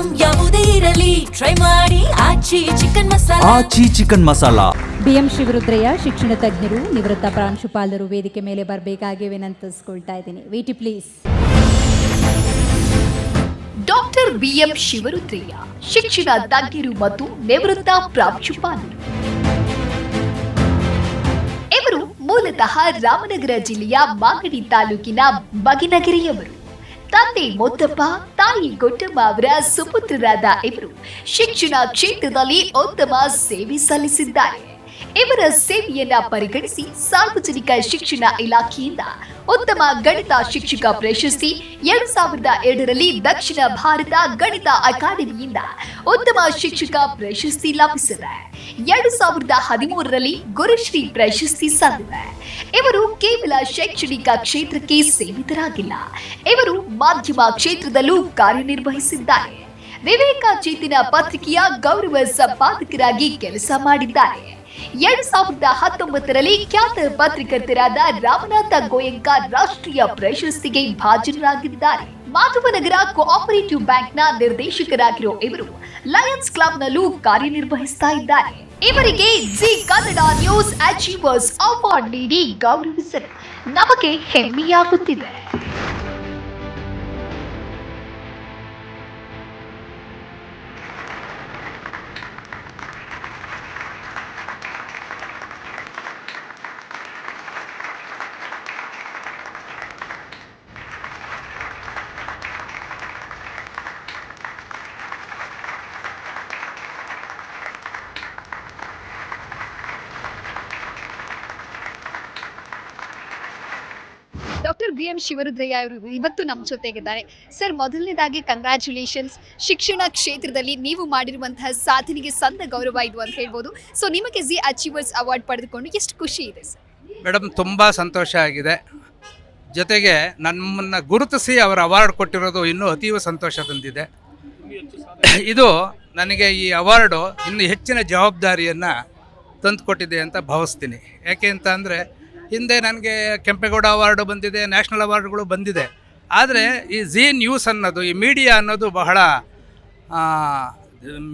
Item ಯಾವುದೇ ಇರಲಿ. Try ಮಾಡಿ. Aachi chicken masala. Aachi chicken masala. BM Shivarudraiah ಶಿಕ್ಷಣ ತಜ್ಞರು ನಿವೃತ್ತ ಪ್ರಾಂಶುಪಾಲರು ವೇದಿಕೆ ಮೇಲೆ ಬರಬೇಕಾಗಿ ವಿನಂತಿಸ್ಕೊಳ್ತಾ ಇದ್ದೀನಿ. ವೇಟಿ ಪ್ಲೀಸ್ ಡಾಕ್ಟರ್ ಬಿಎಂ ಶಿವರುದ್ರಯ್ಯ ಶಿಕ್ಷಣ ತಜ್ಞರು ಮತ್ತು ನಿವೃತ್ತ ಪ್ರಾಂಶುಪಾಲರು. ಇವರು ಮೂಲತಃ ರಾಮನಗರ ಜಿಲ್ಲೆಯ ಮಾಗಡಿ ತಾಲೂಕಿನ ಬಗಿನಗಿರಿಯವರು ತಂದೆ ಮೊತ್ತಪ್ಪ ತಾಯಿ ಗೊಟ್ಟಮ್ಮ ಅವರ ಸುಪುತ್ರರಾದ ಇವರು ಶಿಕ್ಷಣ ಕ್ಷೇತ್ರದಲ್ಲಿ ಉತ್ತಮ ಸೇವೆ ಸಲ್ಲಿಸಿದ್ದಾರೆ. ಇವರ ಸೇವೆಯನ್ನ ಪರಿಗಣಿಸಿ ಸಾರ್ವಜನಿಕ ಶಿಕ್ಷಣ ಇಲಾಖೆಯಿಂದ ಉತ್ತಮ ಗಣಿತ ಶಿಕ್ಷಕ ಪ್ರಶಸ್ತಿ ಎರಡು ಸಾವಿರದ ಎರಡರಲ್ಲಿ ದಕ್ಷಿಣ ಭಾರತ ಗಣಿತ ಅಕಾಡೆಮಿಯಿಂದ ಉತ್ತಮ ಶಿಕ್ಷಕ ಪ್ರಶಸ್ತಿ ಲಭಿಸಿದೆ. ಎರಡು ಸಾವಿರದ ಹದಿಮೂರರಲ್ಲಿ ಗುರುಶ್ರೀ ಪ್ರಶಸ್ತಿ ಸಂದಿದೆ. ಇವರು ಕೇವಲ ಶೈಕ್ಷಣಿಕ ಕ್ಷೇತ್ರಕ್ಕೆ ಸೀಮಿತರಾಗಿಲ್ಲ. ಇವರು ಮಾಧ್ಯಮ ಕ್ಷೇತ್ರದಲ್ಲೂ ಕಾರ್ಯನಿರ್ವಹಿಸಿದ್ದಾರೆ. ವಿವೇಕ ಚೇತನ ಪತ್ರಿಕೆಯ ಗೌರವ ಸಂಪಾದಕರಾಗಿ ಕೆಲಸ ಮಾಡಿದ್ದಾರೆ. ಎರಡ್ ಸಾವಿರದ ಹತ್ತೊಂಬತ್ತರಲ್ಲಿ ಖ್ಯಾತ ಪತ್ರಕರ್ತರಾದ ರಾಮನಾಥ ಗೋಯಂಕ ರಾಷ್ಟ್ರೀಯ ಪ್ರಶಸ್ತಿಗೆ ಭಾಜನರಾಗಿದ್ದಾರೆ. ಮಾಧವನಗರ ಕೋಆಪರೇಟಿವ್ ಬ್ಯಾಂಕ್ನ ನಿರ್ದೇಶಕರಾಗಿರೋ ಇವರು ಲಯನ್ಸ್ ಕ್ಲಬ್ನಲ್ಲೂ ಕಾರ್ಯನಿರ್ವಹಿಸ್ತಾ ಇದ್ದಾರೆ. ಇವರಿಗೆ Zee Kannada news achievers award ನೀಡಿ ಗೌರವಿಸಲು ನಮಗೆ ಹೆಮ್ಮೆಯಾಗುತ್ತಿದೆ. ಬಿ ಎಂ ಶಿವರುದ್ರಯ್ಯ ಅವರು ಇವತ್ತು ನಮ್ಮ ಜೊತೆಗಿದ್ದಾರೆ. ಸರ್, ಮೊದಲನೇದಾಗಿ ಕಂಗ್ರ್ಯಾಚುಲೇಷನ್ಸ್ ಶಿಕ್ಷಣ ಕ್ಷೇತ್ರದಲ್ಲಿ ನೀವು ಮಾಡಿರುವಂತಹ ಸಾಧನೆಗೆ ಸಂದ ಗೌರವ ಇದು ಅಂತ ಹೇಳ್ಬೋದು. ಸೊ ನಿಮಗೆ ಜಿ ಅಚೀವರ್ಸ್ ಅವಾರ್ಡ್ ಪಡೆದುಕೊಂಡು ಎಷ್ಟು ಖುಷಿ ಇದೆ, ಸರ್? ಮೇಡಮ್ ತುಂಬ ಸಂತೋಷ ಆಗಿದೆ. ಜೊತೆಗೆ ನಮ್ಮನ್ನು ಗುರುತಿಸಿ ಅವರ ಅವಾರ್ಡ್ ಕೊಟ್ಟಿರೋದು ಇನ್ನೂ ಅತೀವ ಸಂತೋಷ ತಂದಿದೆ. ಇದು ನನಗೆ ಈ ಅವಾರ್ಡು ಇನ್ನು ಹೆಚ್ಚಿನ ಜವಾಬ್ದಾರಿಯನ್ನು ತಂದುಕೊಟ್ಟಿದೆ ಅಂತ ಭಾವಿಸ್ತೀನಿ. ಯಾಕೆ ಅಂತ ಅಂದರೆ ಹಿಂದೆ ನನಗೆ ಕೆಂಪೇಗೌಡ ಅವಾರ್ಡು ಬಂದಿದೆ ನ್ಯಾಷನಲ್ ಅವಾರ್ಡ್ಗಳು ಬಂದಿದೆ. ಆದರೆ ಈ ಝೀ ನ್ಯೂಸ್ ಅನ್ನೋದು ಈ ಮೀಡಿಯಾ ಅನ್ನೋದು ಬಹಳ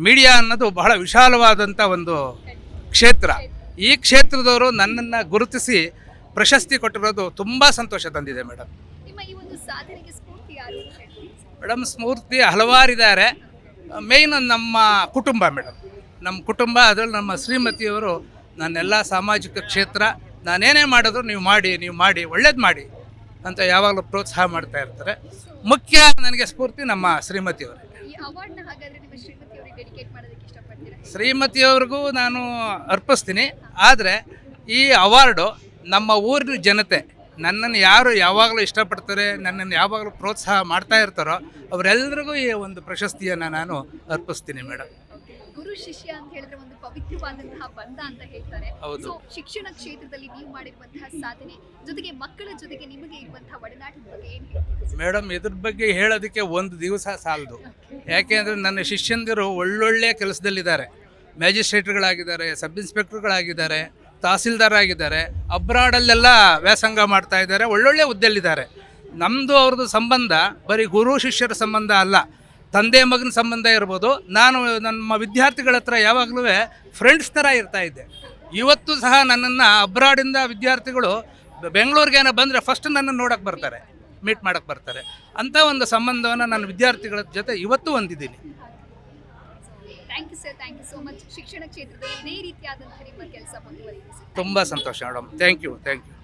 ಮೀಡಿಯಾ ಅನ್ನೋದು ಬಹಳ ವಿಶಾಲವಾದಂಥ ಒಂದು ಕ್ಷೇತ್ರ. ಈ ಕ್ಷೇತ್ರದವರು ನನ್ನನ್ನು ಗುರುತಿಸಿ ಪ್ರಶಸ್ತಿ ಕೊಟ್ಟಿರೋದು ತುಂಬ ಸಂತೋಷ ತಂದಿದೆ ಮೇಡಮ್? ಮೇಡಮ್ ಸ್ಫೂರ್ತಿ ಹಲವಾರಿದ್ದಾರೆ. ಮೇಯ್ನ್ ನಮ್ಮ ಕುಟುಂಬ ಮೇಡಮ್ ನಮ್ಮ ಕುಟುಂಬ ಅದರಲ್ಲಿ ನಮ್ಮ ಶ್ರೀಮತಿಯವರು ನನ್ನೆಲ್ಲ ಸಾಮಾಜಿಕ ಕ್ಷೇತ್ರ ನಾನೇನೇ ಮಾಡಿದ್ರು ನೀವು ಮಾಡಿ ನೀವು ಮಾಡಿ ಒಳ್ಳೇದು ಮಾಡಿ ಅಂತ ಯಾವಾಗಲೂ ಪ್ರೋತ್ಸಾಹ ಮಾಡ್ತಾ ಇರ್ತಾರೆ. ಮುಖ್ಯ ನನಗೆ ಸ್ಫೂರ್ತಿ ನಮ್ಮ ಶ್ರೀಮತಿಯವರು ಶ್ರೀಮತಿಯವ್ರಿಗೂ ನಾನು ಅರ್ಪಿಸ್ತೀನಿ. ಆದರೆ ಈ ಅವಾರ್ಡು ನಮ್ಮ ಊರಿನ ಜನತೆ ನನ್ನನ್ನು ಯಾರು ಯಾವಾಗಲೂ ಇಷ್ಟಪಡ್ತಾರೆ ನನ್ನನ್ನು ಯಾವಾಗಲೂ ಪ್ರೋತ್ಸಾಹ ಮಾಡ್ತಾ ಇರ್ತಾರೋ ಅವರೆಲ್ಲರಿಗೂ ಈ ಒಂದು ಪ್ರಶಸ್ತಿಯನ್ನು ನಾನು ಅರ್ಪಿಸ್ತೀನಿ ಮೇಡಮ್ ಗುರು ಶಿಷ್ಯ ಅಂತ ಹೇಳಿದ್ರೆ ಒಂದು ಪವಿತ್ರವಾದಂತಹ ಬಂಧ ಅಂತ ಹೇಳ್ತಾರೆ. ಸೊ ಶಿಕ್ಷಣ ಕ್ಷೇತ್ರದಲ್ಲಿ ನೀವು ಮಾಡಿರುವಂತಹ ಸಾಧನೆ ಜೊತೆಗೆ ಮಕ್ಕಳ ಜೊತೆಗೆ ನಿಮಗೆ ಇರುವಂತಹ ಒಡನಾಟದ ಬಗ್ಗೆ ಏನ್ ಹೇಳ್ತೀರಿ ಮೇಡಮ್ ಇದ್ರ ಬಗ್ಗೆ ಹೇಳೋದಕ್ಕೆ ಒಂದು ದಿವಸ ಸಾಲದು. ಯಾಕೆಂದ್ರೆ ನನ್ನ ಶಿಷ್ಯಂದಿರು ಒಳ್ಳೊಳ್ಳೆ ಕೆಲಸದಲ್ಲಿದ್ದಾರೆ. ಮ್ಯಾಜಿಸ್ಟ್ರೇಟ್ಗಳಾಗಿದ್ದಾರೆ ಸಬ್ ಇನ್ಸ್ಪೆಕ್ಟರ್ಗಳಾಗಿದ್ದಾರೆ ತಹಸೀಲ್ದಾರ್ ಆಗಿದ್ದಾರೆ ಅಬ್ರಾಡಲ್ಲೆಲ್ಲ ವ್ಯಾಸಂಗ ಮಾಡ್ತಾ ಇದ್ದಾರೆ ಒಳ್ಳೊಳ್ಳೆ ಹುದ್ದೆಲ್ಲಿದ್ದಾರೆ ನಮ್ಮದು ಅವ್ರದ್ದು ಸಂಬಂಧ ಬರೀ ಗುರು ಶಿಷ್ಯರ ಸಂಬಂಧ ಅಲ್ಲ. ತಂದೆ ಮಗನ ಸಂಬಂಧ ಇರ್ಬೋದು ನಾನು ನಮ್ಮ ವಿದ್ಯಾರ್ಥಿಗಳ ಹತ್ರ ಯಾವಾಗಲೂ ಫ್ರೆಂಡ್ಸ್ ಥರ ಇರ್ತಾ ಇದ್ದೆ. ಇವತ್ತು ಸಹ ನನ್ನನ್ನು ಅಬ್ರಾಡಿಂದ ವಿದ್ಯಾರ್ಥಿಗಳು ಬೆಂಗಳೂರಿಗೆ ಏನೋ ಬಂದರೆ ಫಸ್ಟ್ ನನ್ನನ್ನು ನೋಡೋಕ್ಕೆ ಬರ್ತಾರೆ ಮೀಟ್ ಮಾಡೋಕ್ಕೆ ಬರ್ತಾರೆ. ಅಂಥ ಒಂದು ಸಂಬಂಧವನ್ನು ನನ್ನ ವಿದ್ಯಾರ್ಥಿಗಳ ಜೊತೆ ಇವತ್ತು ಹೊಂದಿದ್ದೀನಿ. Thank you sir thank you so much ಶಿಕ್ಷಣ ಕ್ಷೇತ್ರದಲ್ಲಿ ಇದೇ ರೀತಿಯಾದಂಥ ನಿಮ್ಮ ಕೆಲಸ ತುಂಬ ಸಂತೋಷ madam thank you thank you